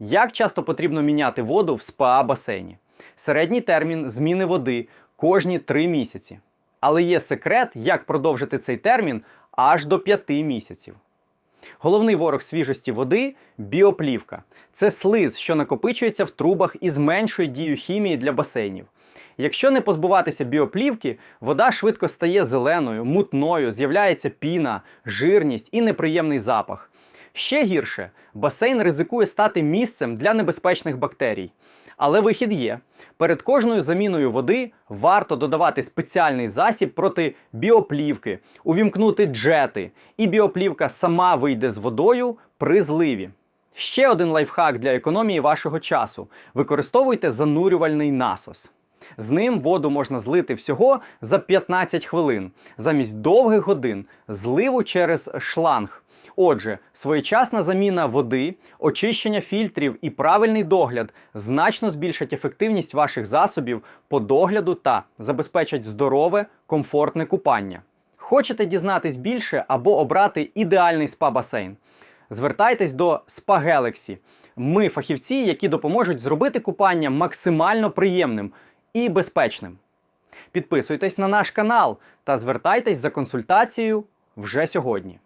Як часто потрібно міняти воду в СПА-басейні? Середній термін зміни води кожні 3 місяці. Але є секрет, як продовжити цей термін аж до 5 місяців. Головний ворог свіжості води біоплівка. Це слиз, що накопичується в трубах і зменшує дію хімії для басейнів. Якщо не позбуватися біоплівки, вода швидко стає зеленою, мутною, з'являється піна, жирність і неприємний запах. Ще гірше, басейн ризикує стати місцем для небезпечних бактерій. Але вихід є. Перед кожною заміною води варто додавати спеціальний засіб проти біоплівки, увімкнути джети, і біоплівка сама вийде з водою при зливі. Ще один лайфхак для економії вашого часу: використовуйте занурювальний насос. З ним воду можна злити всього за 15 хвилин, замість довгих годин зливу через шланг. Отже, своєчасна заміна води, очищення фільтрів і правильний догляд значно збільшать ефективність ваших засобів по догляду та забезпечать здорове, комфортне купання. Хочете дізнатись більше або обрати ідеальний спа-басейн? Звертайтесь до Spa Galaxy. Ми фахівці, які допоможуть зробити купання максимально приємним і безпечним. Підписуйтесь на наш канал та звертайтесь за консультацією вже сьогодні.